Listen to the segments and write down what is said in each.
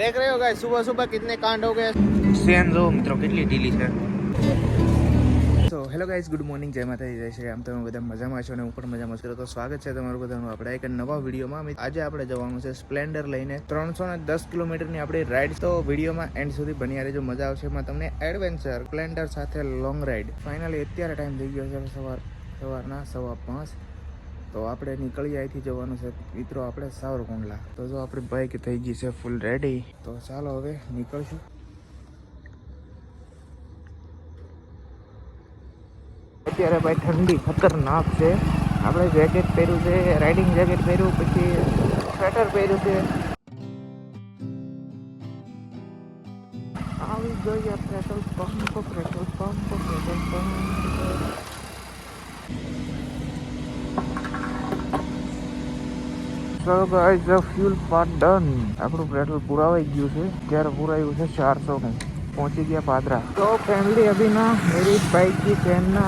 देख रहे हो गाइस सुबह सुबह कितने कांड हो गए સેન જો મિત્રો કેટલી ઢીલી છે તો હેલો ગાઈઝ ગુડ મોર્નિંગ જય માતાજી જય શ્રી રામ તમે બધા મજામાં છો અને હું પણ મજામાં છું તો સ્વાગત છે તમારું બધાનું આપણે એક નવા વિડીયોમાં આજે આપણે જવાનું છે સ્પ્લેન્ડર લઈને ત્રણસો ને દસ કિલોમીટરની આપણી રાઈડ તો વિડીયોમાં એન્ડ સુધી બન્યા રહેજો મજા આવશે એમાં તમને એડવેન્ચર સ્પ્લેન્ડર સાથે લોંગ રાઈડ ફાઇનલી અત્યારે ટાઈમ થઈ ગયો છે સવાર સવારના સવા પાંચ તો આપણે નીકળી અહીંથી જવાનું છે. મિત્રો, આપણે સાવરકુંડલા. તો જો આપણી બાઇક થઈ ગઈ છે ફૂલ રેડી તો ચાલો હવે નીકળશું. અત્યારે ભાઈ ઠંડી ખતરનાક છે. આપણે જેકેટ પહેર્યું છે રાઇડિંગ જેકેટ પહેર્યું, પછી સ્વેટર પહેર્યું છે. આવી જોઈએ petrol pump petrol pump petrol pump. So guys, the fuel part done. આપણું પેટ્રોલ પુરાવાઈ ગયું છે ત્યારે પુરાયું છે ચારસો નું पहुंची गया पादरा तो फैमिली अभी ना मेरी बाइक की चैन ना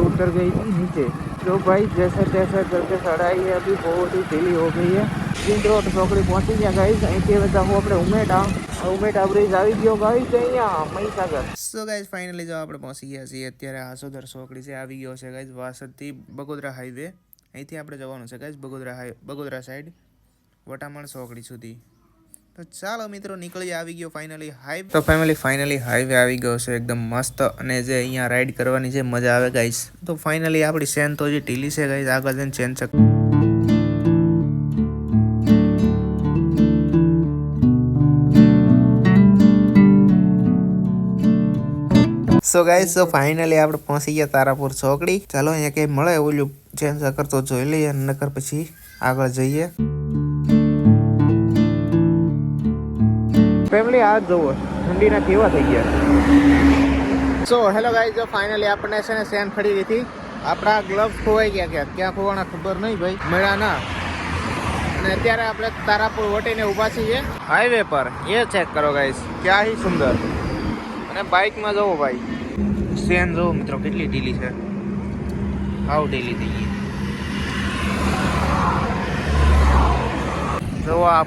उतर गई थी नीचे तो भाई जैसे तैसे करके चढ़ाई है अभी बहुत ही ढीली हो गई है तीन रोड ચોકડી પહોંચી ગયા ગાઈસ અહીંથી હવે જાઉં આપણે ઉમેટા ઉમેટા બ્રિજ આવી ગયો ગાઈસ અહીંયા મહીસાગર સો ગાઈસ ફાઇનલી જો આપણે પહોંચી ગયા છીએ અત્યારે આસોદર ચોકડી છે આવી ગયો છે ગાઈસ વાસદથી બગોદરા હાઈવે અહીંથી આપણે જવાનું છે guys Bagodara high Bagodara side Vataman સોકડી સુધી. તો ચાલો મિત્રો, નીકળી આવી ગયો ફાઇનલી હાઈવે તો ફેમિલી ફાઇનલી હાઈવે આવી ગયો છે, એકદમ મસ્ત. અને જે અહીંયા રાઈડ કરવાની છે મજા આવે ગાઈસ તો ફાઇનલી આપણી સેન તો જે ઢીલી છે ગાઈસ આગળ જઈને ચેન છે સો ગાઈસ સો ફાઇનલી આપણે પહોંચી ગયા તારાપુર ચોકડી. ચાલો, અહીંયા કંઈ મળે ઓલું ચેન્જ કરતો જોઈ લઈએ નકર પછી આગળ જઈએ. ફેમિલી આ જુઓ ઠંડીના કેવા થઈ ગયા. સો હેલો ગાઈસ જો ફાઇનલી આપણે છે ને સેન ખડી લીધી. આપણા ગ્લવ્સ ખોવાઈ ગયા ક્યાં ક્યાં ખોવાના ખબર નહીં ભાઈ. મળ્યા ના. અને અત્યારે આપણે તારાપુર વટીને ઊભા છીએ. હાઈવે પર. એ ચેક કરો ગાઈસ ક્યાં સુંદર. અને બાઇકમાં જવો, ભાઈ. સેન જો મિત્રો કેટલી ઢીલી છે? હાવ ઢીલી થઈ ગઈ. જો આ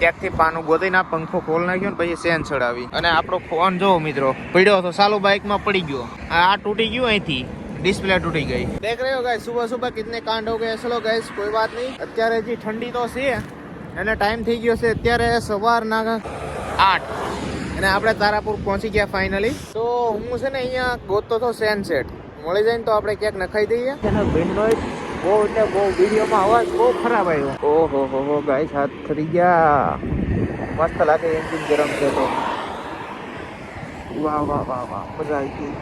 ત્યાંથી પાનું ગોતીને પંખો ખોલ નાખ્યો ને પછી સેન ચડાવી. અને આપણો ફોન જોવો મિત્રો પડ્યો તો સાલું બાઇકમાં પડી ગયો. આ તૂટી ગયું અહીંથી ડિસ્પ્લે તૂટી ગઈ. દેખ રહ્યો ગાય સુબહ સુબહ કિતને કાંડ હો ગए ચલો ગાઈસ કોઈ વાત નહીં. અત્યારે હજી ઠંડી તો છે અને ટાઈમ થઈ ગયો છે અત્યારે સવારના આઠ. અને આપણે તારાપુર પહોંચી ગયા ફાઇનલી તો હું છે ને અહીંયા ગોતતો તો સેન સેટ મળી જાય ને તો આપણે ક્યાંક નખાઈ દઈએ. એનો વિન્ડોઝ બહુ એટલે બહુ વિડીયોમાં અવાજ બહુ ખરાબ આવ્યો. ઓહો હો હો ગાઈસ હાથ ખરી ગયા. મસ્ત લાગે એન્જિન ગરમ છે તો. વાહ વાહ વાહ વાહ મજા આવી ગઈ.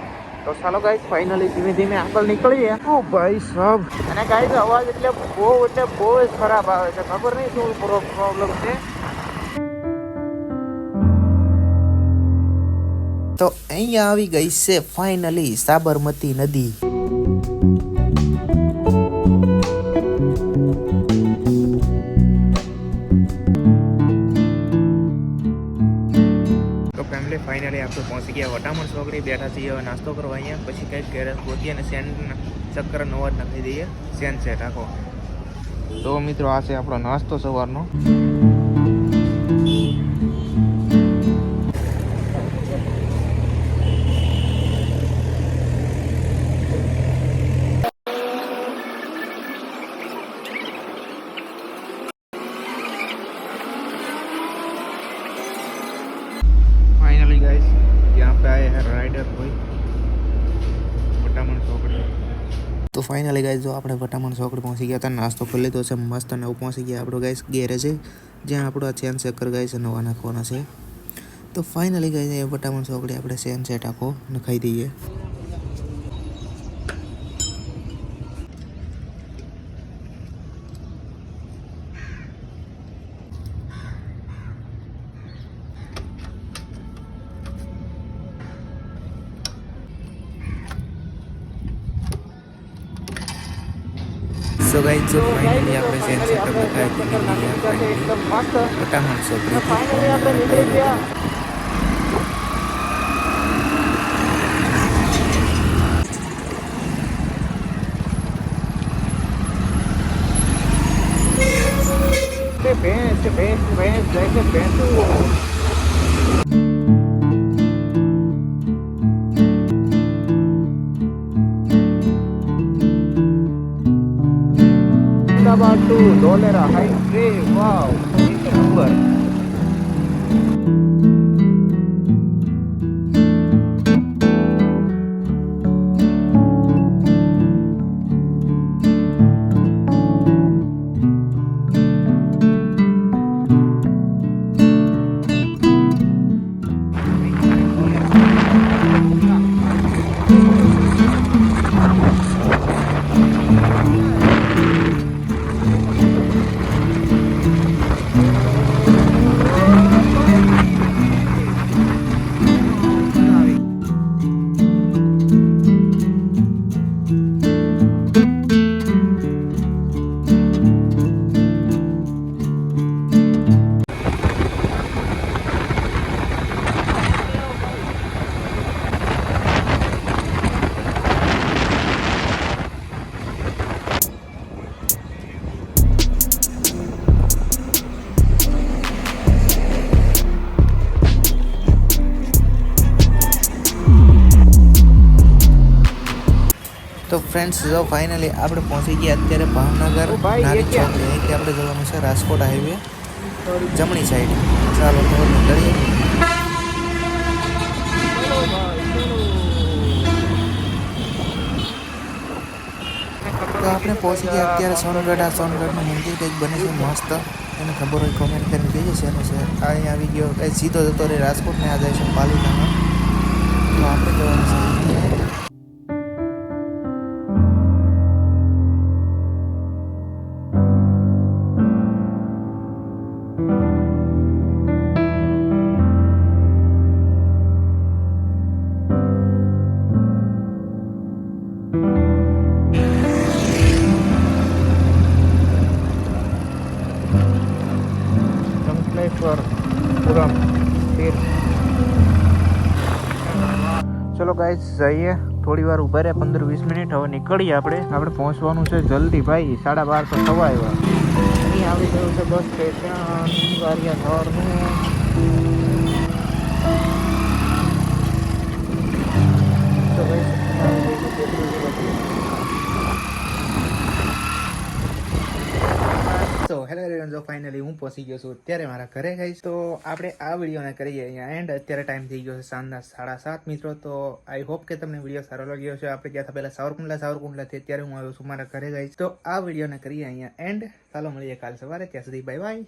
તો ચાલો ગાઈસ ફાઇનલી ધીમે ધીમે આગળ નીકળીએ. ઓ ભાઈ સાહેબ અને ગાઈસ અવાજ એટલે બહુ એટલે બહુ જ ખરાબ આવે છે. ખબર નહીં શું પ્રોબ્લેમ છે? તો અહીંયા આવી ગઈ છે ફાઇનલી સાબરમતી નદી. ફેમિલી ફાઇનલી આપણે પહોંચી ગયા. વટામણ ચોકડી બેઠા છીએ. હવે નાસ્તો કરવા અહીંયા. પછી કંઈક ઘરે ગોતી અને સેન્ડ ચક્કર નવા જ નાખી દઈએ. સેન સેટ આખો તો મિત્રો, આ છે આપણો નાસ્તો સવારનો. યાર રાઈડર હોય. વટામણ ચોકડી. તો ફાઇનલી ગાઈઝ જો આપણે વટામણ ચોકડી પહોંચી ગયા હતા, નાસ્તો કરી લીધો છે, મસ્ત અને પહોંચી ગયા આપણો ગાઈસ ગેરેજે, જ્યાં આપણો આ ચેન ચક્કર છે નવા નાખવાનો છે. તો ફાઇનલી ગાઈઝ એ વટામણ ચોકડી આપણે ચેન સેટ આપો નખાઈ દઈએ. સો ગાઈસ જો ફાઇનલી આપણે ચેન સેટઅપ નખાઈ દીધી એકદમ ફટાફટ ફાઇનલી આપણે નીકળી ગયા ભેંસ ભેંસ ભેંસ જાય છે ભેંસું dollar a high tray. Wow. Friends જો ફાઇનલી આપણે પહોંચી ગયા અત્યારે ભાવનગર નાની? ચોકડી. અહીંથી આપણે જવાનું છે રાજકોટ હાઈવે જમણી સાઈડ ચાલો તો નીકળીએ તો આપણે પહોંચી ગયા અત્યારે સોનગઢ. આ સોનગઢનું મંદિર કંઈક બને છે મસ્ત. એને ખબર હોય કોમેન્ટ કરીને કહેજો છે એનું છે. આ અહીં આવી ગયો કંઈ સીધો જતો રહે રાજકોટ ને આ જાય છે પાલિકામાં તો આપણે જવાનું છે. અહીંયા. શંકલેશ્વર પુરમ તીર્થ ચલો ગાઈસ જઈએ થોડી વાર ઊભા રહ્યા પંદર વીસ મિનિટ હવે નીકળીએ આપણે આપણે પહોંચવાનું છે જલ્દી ભાઈ, સાડા બાર તો થવા આવ્યા અહીં આવી ગયું છે બસ સ્ટેશન ધોરનું તો ભાઈ આવી ગઈ છે પેટ્રોલ બધી. તો હેલો એવરીવન જો ફાઇનલી હું પહોંચી ગયો છું, અત્યારે મારા ઘરે ગઈશ તો આપણે આ વિડીયોને કરીએ અહીંયા એન્ડ અત્યારે ટાઈમ થઈ ગયો છે સાંજના સાડા સાત મિત્રો. તો આઈ હોપ કે તમને વીડિયો સારો લાગ્યો છે આપણે ગયા હતા પહેલા સાવરકુંડલા, સાવરકુંડલાથી અત્યારે હું આવ્યો છું મારા ઘરે ગઈશ તો આ વિડીયોને કરીએ અહીંયા એન્ડ ચાલો મળીએ કાલ સવારે. ત્યાં સુધી બાય બાય